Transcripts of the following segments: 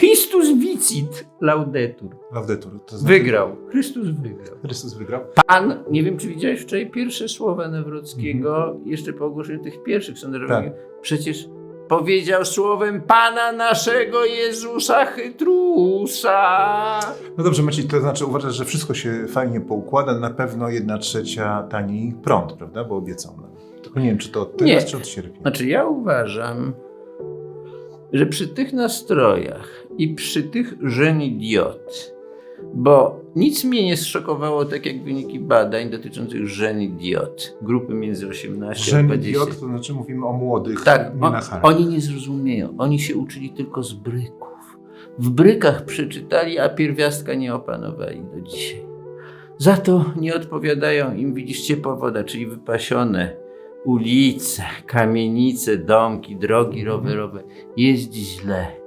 Chrystus vicit laudetur. Laudetur. To znaczy, Wygrał. Chrystus wygrał. Chrystus wygrał. Pan, nie wiem czy widziałeś wczoraj pierwsze słowa Nawrockiego, jeszcze po ogłoszeniu tych pierwszych sondażowych. Tak. przecież powiedział słowem Pana naszego Jezusa Chytrusa. No dobrze, Maciej, to znaczy uważasz, że wszystko się fajnie poukłada, na pewno jedna trzecia taniej prąd, prawda? Bo obiecał nam. Tylko nie wiem, czy to od teraz, Nie. czy od sierpnia. Znaczy ja uważam, że przy tych nastrojach i przy tych żen idiot, bo nic mnie nie zszokowało, tak jak wyniki badań dotyczących żen idiot, grupy między 18 a Żen 20. idiot, to znaczy mówimy o młodych, Tak, nie harach. oni nie zrozumieją. Oni się uczyli tylko z bryków. W brykach przeczytali, a pierwiastka nie opanowali do dzisiaj. Za to nie odpowiadają im, widzisz, ciepła woda, czyli wypasione ulice, kamienice, domki, drogi rowerowe. Jest źle.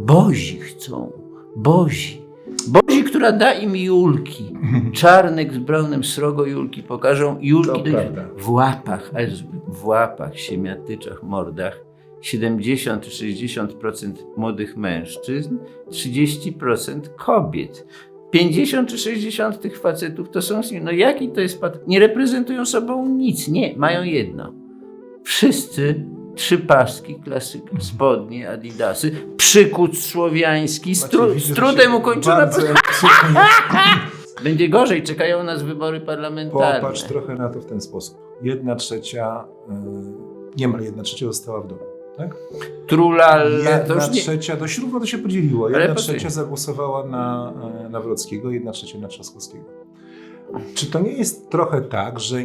Bozi chcą. Bozi. Bozi, która da im julki. Czarnek z braunem srogo julki pokażą. Julki w łapach, ale w łapach, siemiatyczach, mordach 70-60% młodych mężczyzn, 30% kobiet. 50 czy 60 tych facetów to są, no jaki to jest, nie reprezentują sobą nic, nie, mają jedno. Wszyscy trzy paski, klasyka, spodnie, adidasy, przykut słowiański, z, tru, z trudem ukończona. Będzie gorzej, czekają nas wybory parlamentarne. Popatrz trochę na to w ten sposób. Jedna trzecia, y, niemal jedna trzecia została w domu. Tak? Trulala, to Jedna nie, trzecia, dość równo to się podzieliło. Ale Jedna posłuchaj. trzecia zagłosowała na e, Nawrockiego, jedna trzecia na Trzaskowskiego. Czy to nie jest trochę tak, że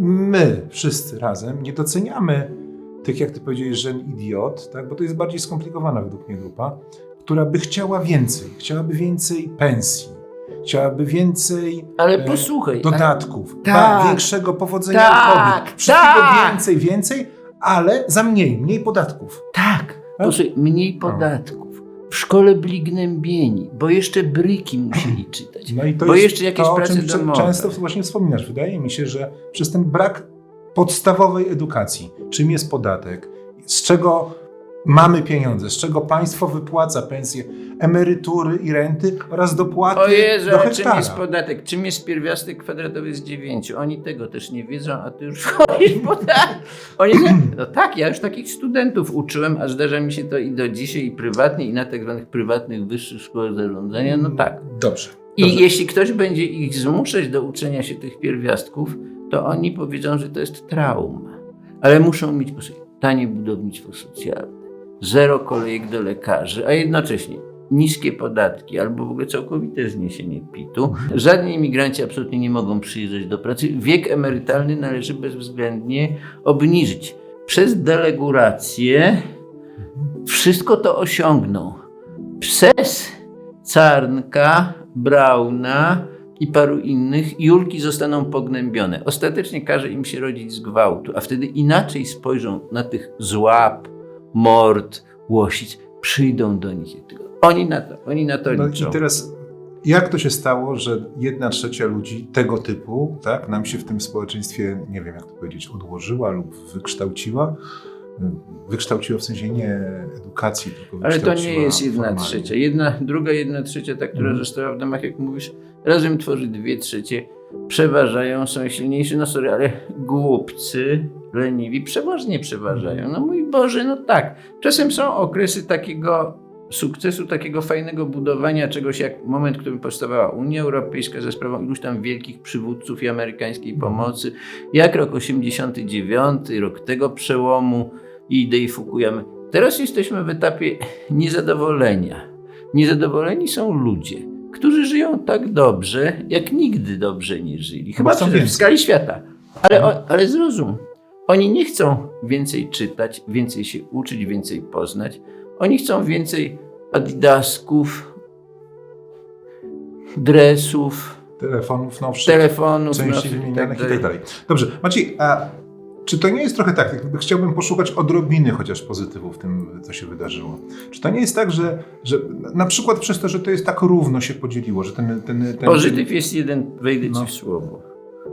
my wszyscy razem nie doceniamy tych, jak ty powiedziałeś, że idiot, tak? bo to jest bardziej skomplikowana według mnie grupa, która by chciała więcej, chciałaby więcej pensji, chciałaby więcej ale e, posłuchaj. dodatków, Tak. ba, większego powodzenia Tak, kobiet, wszystkiego tak. więcej, więcej, ale za mniej, mniej podatków. Tak, posłuchaj, mniej podatków. W szkole byli gnębieni, bo jeszcze bryki musieli czytać. No i to Bo jest jeszcze jakieś to, o prace domowe. często właśnie wspominasz. Wydaje mi się, że przez ten brak podstawowej edukacji, czym jest podatek, z czego mamy pieniądze, z czego państwo wypłaca pensje, emerytury i renty oraz dopłaty O Jezu, do ale czym hektara. jest podatek? Czym jest pierwiastek kwadratowy z dziewięciu? Oni tego też nie wiedzą, a ty już wchodzisz podatek. Oni no tak, ja już takich studentów uczyłem, a zdarza mi się to i do dzisiaj, i prywatnie, i na tak zwanych prywatnych wyższych szkołach zarządzania. No tak. Dobrze. I dobrze. jeśli ktoś będzie ich zmuszać do uczenia się tych pierwiastków, to oni powiedzą, że to jest trauma. Ale muszą mieć tanie budownictwo socjalne, zero kolejek do lekarzy, a jednocześnie niskie podatki albo w ogóle całkowite zniesienie PIT-u. Żadni imigranci absolutnie nie mogą przyjeżdżać do pracy. Wiek emerytalny należy bezwzględnie obniżyć. Przez delegurację wszystko to osiągną. Przez Carnka, Brauna i paru innych Julki zostaną pognębione. Ostatecznie każe im się rodzić z gwałtu, a wtedy inaczej spojrzą na tych złap, mord, łosic. Przyjdą do nich. Oni na to, oni na to No liczą. i teraz, jak to się stało, że jedna trzecia ludzi tego typu, tak, nam się w tym społeczeństwie, nie wiem jak to powiedzieć, odłożyła lub wykształciła? Wykształciła w sensie nie edukacji, tylko Ale to nie jest jedna formalnie. trzecia. Jedna, druga jedna trzecia, ta, która Mhm. została w domach, jak mówisz, razem tworzy dwie trzecie. Przeważają, są silniejsi, no sorry, ale głupcy, leniwi przeważnie przeważają. No mój Boże, no tak. Czasem są okresy takiego sukcesu, takiego fajnego budowania czegoś, jak moment, w którym powstawała Unia Europejska ze sprawą iluś tam wielkich przywódców i amerykańskiej pomocy, jak rok 89, rok tego przełomu i idei Fukuyamy. Teraz jesteśmy w etapie niezadowolenia. Niezadowoleni są ludzie, którzy żyją tak dobrze, jak nigdy dobrze nie żyli. Chyba w skali świata. Ale, o, ale zrozum, oni nie chcą więcej czytać, więcej się uczyć, więcej poznać. Oni chcą więcej adidasków, dresów, Telefonów nowszych, telefonów, części nowych i wymienianych i dalej. tak. Dobrze, Maciej, a czy to nie jest trochę tak, jakby chciałbym poszukać odrobiny chociaż pozytywu w tym, co się wydarzyło. Czy to nie jest tak, że, że na przykład przez to, że to jest tak równo się podzieliło, że ten... ten, ten Pozytyw jest jeden, wejdę No. ci w słowo.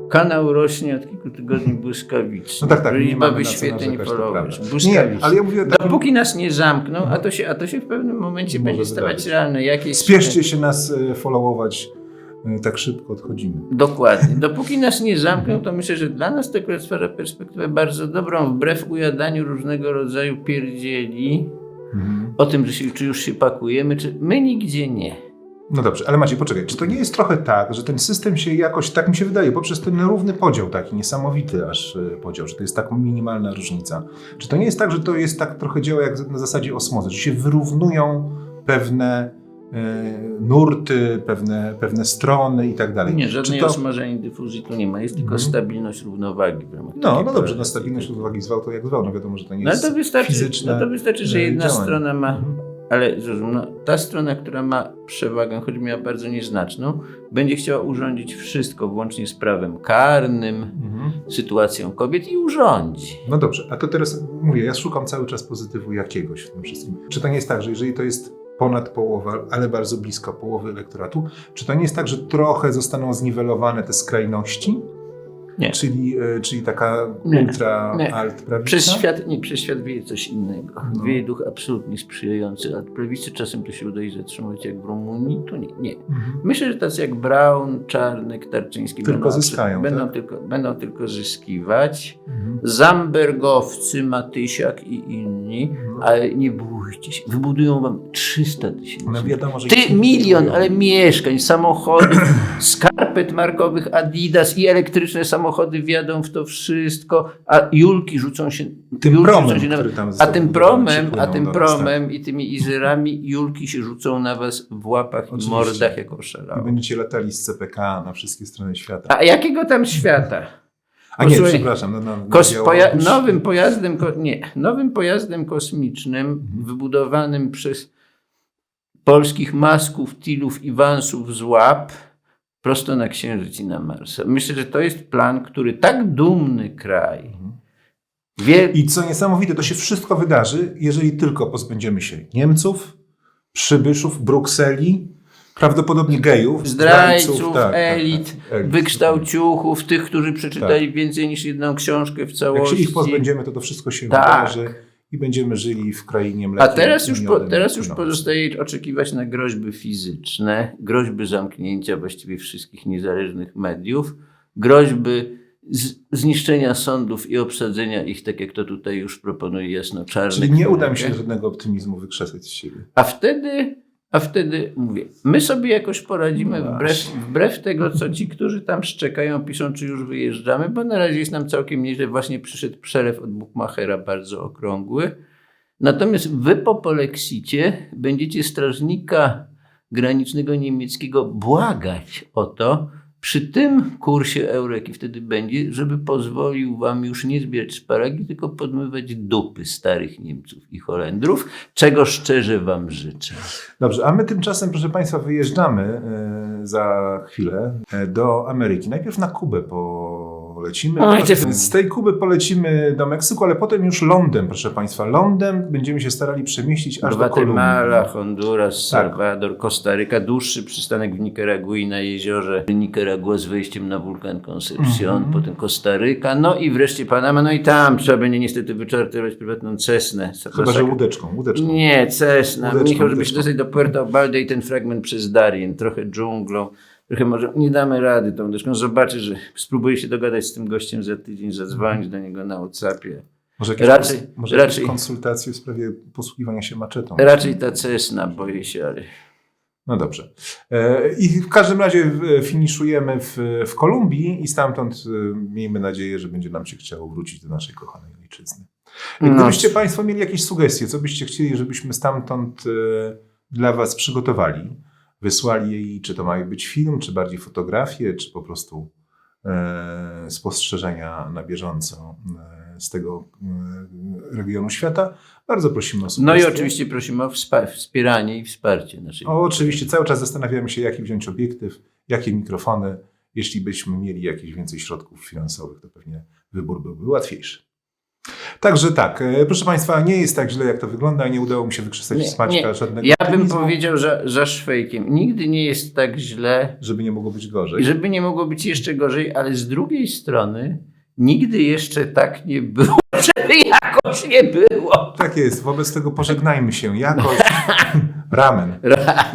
kanał rośnie od kilku tygodni błyskawicznie. No tak, tak, nie Liczba wyświetleń followerów. prawda. Nie, Błyskawicznie. ale ja mówię o takim... Dopóki nas nie zamkną, a to się, a to się w pewnym momencie Może będzie stawać realne. Jakieś Spieszcie się nas e, followować, tak szybko odchodzimy. Dokładnie. Dopóki nas nie zamkną, to myślę, że dla nas to stwarza perspektywę bardzo dobrą, wbrew ujadaniu różnego rodzaju pierdzieli Mhm. o tym, że się, czy już się pakujemy, czy my nigdzie nie. No dobrze, ale Maciej, poczekaj, czy to nie jest trochę tak, że ten system się jakoś, tak mi się wydaje, poprzez ten równy podział, taki niesamowity aż e, podział, że to jest tak minimalna różnica. Czy to nie jest tak, że to jest tak trochę działa jak na zasadzie osmozy, że się wyrównują pewne nurty, pewne, pewne strony i tak dalej? Nie, Czy żadnej to... osmażenia dyfuzji tu nie ma. Jest tylko Mhm. stabilność równowagi. w ramach No, no dobrze, na stabilność równowagi zwał to jak zwał, no wiadomo, że to nie No jest to wystarczy, fizyczne no to wystarczy że e, jedna działanie. strona ma, Mhm. ale zrozum, no, ta strona, która ma przewagę, choć miała bardzo nieznaczną, będzie chciała urządzić wszystko, włącznie z prawem karnym, Mhm. sytuacją kobiet i urządzi. No dobrze, a to teraz mówię, ja szukam cały czas pozytywu jakiegoś w tym wszystkim. Czy to nie jest tak, że jeżeli to jest ponad połowa, ale bardzo blisko połowy elektoratu, czy to nie jest tak, że trochę zostaną zniwelowane te skrajności? Nie. Czyli, e, czyli taka ultra Nie. alt prawica? Przez świat, nie, przez świat wieje coś innego. No. Wieje duch absolutnie sprzyjający, ale prawicy czasem to się udaje zatrzymać jak w Rumunii, tu nie. nie. Mhm. Myślę, że tacy jak Brown, Czarnek, Tarczyński Tylko będą, zyskają, będą, tak? tylko, będą tylko zyskiwać. Mhm. Zambergowcy, Matysiak i inni, No. Ale nie bójcie się, wybudują wam 300 tysięcy. No wiadomo, że Ty milion, ale mieszkań, samochody, skarpet markowych Adidas i elektryczne samochody wjadą w to wszystko, a Julki rzucą się, Tym Julki promem, się na, a tym promem, a tym nas, tak. promem i tymi izerami Julki się rzucą na was w łapach i Oczywiście. mordach jako I oszalałe. będziecie latali z CPK na wszystkie strony świata. A jakiego tam świata? A nie, przepraszam. No, no, Kos, poja- nowym pojazdem, nie, nowym pojazdem kosmicznym Mhm. wybudowanym przez polskich masków, tilów i wansów z łap prosto na Księżyc i na Marsa. Myślę, że to jest plan, który tak dumny kraj Mhm. wie, I co niesamowite, to się wszystko wydarzy, jeżeli tylko pozbędziemy się Niemców, przybyszów, Brukseli, prawdopodobnie gejów, zdrajców, tak, tak, elit, tak, elit. wykształciuchów, tych, którzy przeczytali więcej niż jedną książkę w Jak się całości. ich pozbędziemy, to to wszystko się Tak. wydarzy i będziemy żyli w krainie A mlekiem. teraz już, po, teraz już pozostaje oczekiwać na groźby fizyczne, groźby zamknięcia właściwie wszystkich niezależnych mediów, groźby zniszczenia sądów i obsadzenia ich, tak jak to tutaj już proponuje jasno czarny. Czyli nie uda mi się żadnego optymizmu wykrzesać z siebie. A wtedy, a wtedy mówię, my sobie jakoś poradzimy No wbrew, wbrew tego, co ci, którzy tam szczekają, piszą, czy już wyjeżdżamy, bo na razie jest nam całkiem nieźle. Właśnie przyszedł przelew od Buchmachera bardzo okrągły. Natomiast wy po polexicie będziecie strażnika granicznego niemieckiego błagać o to, przy tym kursie euro, jaki wtedy będzie, żeby pozwolił wam już nie zbierać szparagi, tylko podmywać dupy starych Niemców i Holendrów, czego szczerze wam życzę. Dobrze, a my tymczasem, proszę Państwa, wyjeżdżamy e, za chwilę e, do Ameryki. Najpierw na Kubę polecimy. Oj, ty- Z tej Kuby polecimy do Meksyku, ale potem już lądem, proszę Państwa. Lądem będziemy się starali przemieścić aż do Gwatemala, Kolumbii. Honduras, Tak. Salwador, Kostaryka, dłuższy przystanek w Nikaragui na jeziorze Nikaragua z wejściem na wulkan Concepcion, Mhm. potem Kostaryka, no i wreszcie Panama, no i tam trzeba będzie niestety wyczartywać prywatną Cessnę. Chyba, że łódeczką, łódeczką. Nie, Cessna. Łódeczką, Michał, żeby się dostać do Puerto Balde i ten fragment przez Darien, trochę dżunglą, trochę może nie damy rady tą łódeczką. Zobaczy, że spróbuję się dogadać z tym gościem za tydzień, zadzwonić do niego na WhatsAppie. Może jakieś, Raczej- kons- może raczej- konsultacje w sprawie posługiwania się maczetą. Raczej ta Cessna, boję się, ale... No dobrze. E, I w każdym razie finiszujemy w, w Kolumbii i stamtąd e, miejmy nadzieję, że będzie nam się chciało wrócić do naszej kochanej ojczyzny. No. Gdybyście Państwo mieli jakieś sugestie, co byście chcieli, żebyśmy stamtąd e, dla Was przygotowali, wysłali jej, czy to ma być film, czy bardziej fotografie, czy po prostu e, spostrzeżenia na bieżąco e, z tego e, regionu świata, bardzo prosimy o. No i oczywiście prosimy o wspieranie i wsparcie naszej. O, oczywiście, cały czas zastanawiamy się, jaki wziąć obiektyw, jakie mikrofony. Jeśli byśmy mieli jakieś więcej środków finansowych, to pewnie wybór byłby łatwiejszy. Także tak, e, proszę Państwa, nie jest tak źle, jak to wygląda. Nie udało mi się wykrzesać Nie, z Maćka nie. żadnego Ja bym optymizmu, powiedział za, za szwejkiem. Nigdy nie jest tak źle, żeby nie mogło być gorzej. i żeby nie mogło być jeszcze gorzej, ale z drugiej strony nigdy jeszcze tak nie było, żeby jakoś nie było. Tak jest, wobec tego pożegnajmy się. Jakoś ramen. Ra-